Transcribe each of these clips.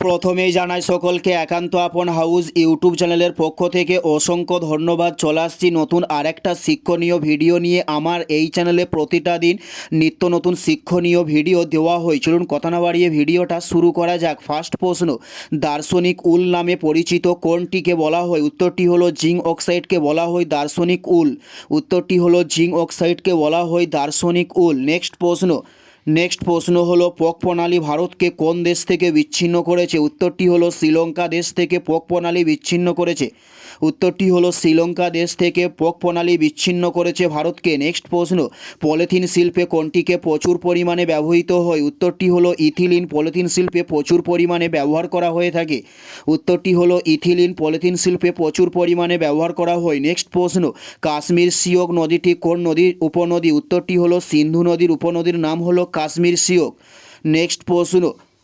প্রথমেই জানাই সকলকে একান্ত আপন হাউস ইউটিউব চ্যানেলের পক্ষ থেকে অসংখ্য ধন্যবাদ। চলে আসছি নতুন আরেকটা শিক্ষণীয় ভিডিও নিয়ে। আমার এই চ্যানেলে প্রতিটা দিন নিত্য নতুন শিক্ষণীয় ভিডিও দেওয়া হয়। চলুন কথা না বাড়িয়ে ভিডিওটা শুরু করা যাক। ফার্স্ট প্রশ্ন, দার্শনিক উল নামে পরিচিত কোনটিকে বলা হয়? উত্তরটি হলো জিঙ্ক অক্সাইডকে বলা হয় দার্শনিক উল। উত্তরটি হলো জিঙ্ক অক্সাইডকে বলা হয় দার্শনিক উল। নেক্সট প্রশ্ন নেক্সট প্রশ্ন হলো, পক প্রণালী ভারতকে কোন দেশ থেকে বিচ্ছিন্ন করেছে? উত্তরটি হলো, শ্রীলঙ্কা দেশ থেকে পক প্রণালী বিচ্ছিন্ন করেছে। উত্তরটি হলো শ্রীলঙ্কা দেশ থেকে পক প্রণালী বিচ্ছিন্ন করেছে ভারতকে। নেক্সট প্রশ্ন, পলিথিন শিল্পে কোনটিকে প্রচুর পরিমাণে ব্যবহৃত হয়? উত্তরটি হলো ইথিলিন, পলিথিন শিল্পে প্রচুর পরিমাণে ব্যবহার করা হয়ে থাকে। উত্তরটি হলো ইথিলিন, পলিথিন শিল্পে প্রচুর পরিমাণে ব্যবহার করা হয়। নেক্সট প্রশ্ন, কাশ্মীর সিয়োগ নদীটি কোন নদীর উপনদী? উত্তরটি হলো সিন্ধু নদীর উপনদীর নাম হলো কাশ্মীর সিয়োগ নেক্সট প্রশ্ন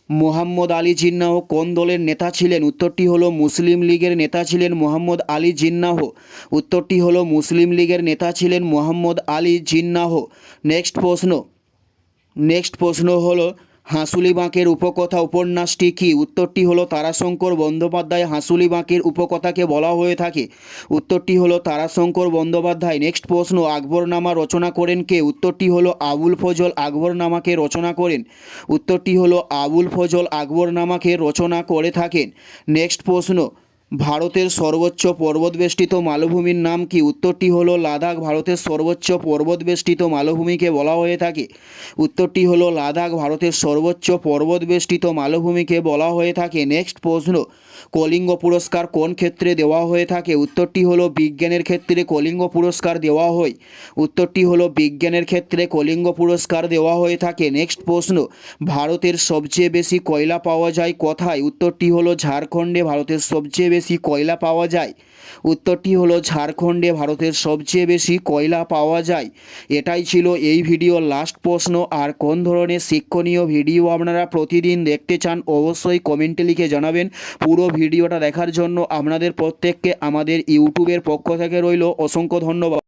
মোহাম্মদ আলী জিন্নাহ কোন দলের নেতা ছিলেন? উত্তরটি হলো মুসলিম লীগের নেতা ছিলেন মোহাম্মদ আলী জিন্নাহ। উত্তরটি হলো মুসলিম লীগের নেতা ছিলেন মোহাম্মদ আলী জিন্নাহ। নেক্সট প্রশ্ন। নেক্সট প্রশ্ন হলো হাঁসুলি বাঁকের উপকথা উপন্যাসটি কি? উত্তরটি হলো তারাশঙ্কর বন্দ্যোপাধ্যায় হাঁসুলি বাঁকের উপকথাকে বলা হয়ে থাকে। উত্তরটি হলো তারাশঙ্কর বন্দ্যোপাধ্যায়। নেক্সট প্রশ্ন, আকবরনামা রচনা করেন কে? উত্তরটি হলো আবুল ফজল আকবরনামাকে রচনা করেন। উত্তরটি হলো আবুল ফজল আকবরনামাকে রচনা করে থাকেন। নেক্সট প্রশ্ন ভারতের সর্বোচ্চ পর্বতবেষ্টিত মালভূমির নাম কি? উত্তরটি হলো লাদাখ, ভারতের সর্বোচ্চ পর্বতবেষ্টিত মালভূমিকে বলা হয়ে থাকে। উত্তরটি হলো লাদাখ, ভারতের সর্বোচ্চ পর্বতবেষ্টিত মালভূমিকে বলা হয়ে থাকে। নেক্সট প্রশ্ন, কলিঙ্গ পুরস্কার কোন ক্ষেত্রে দেওয়া হয়ে থাকে? উত্তরটি হলো বিজ্ঞানের ক্ষেত্রে কলিঙ্গ পুরস্কার দেওয়া হয়। উত্তরটি হলো বিজ্ঞানের ক্ষেত্রে কলিঙ্গ পুরস্কার দেওয়া হয়ে থাকে। নেক্সট প্রশ্ন, ভারতের সবচেয়ে বেশি কয়লা পাওয়া যায় কোথায়? উত্তরটি হলো ঝাড়খণ্ডে, ভারতের সবচেয়ে বেশি কয়লা পাওয়া যায়? উত্তরটি হলো, ঝাড়খণ্ডে ভারতের সবচেয়ে বেশি কয়লা পাওয়া যায়। এটাই ছিল এই ভিডিওর লাস্ট প্রশ্ন। আর কোন ধরনের শিক্ষণীয় ভিডিও আপনারা প্রতিদিন দেখতে চান, অবশ্যই কমেন্টে লিখে জানাবেন। পুরো ভিডিওটা দেখার জন্য আপনাদের প্রত্যেককে আমাদের ইউটিউবের পক্ষ থেকে রইল। অসংখ্য ধন্যবাদ।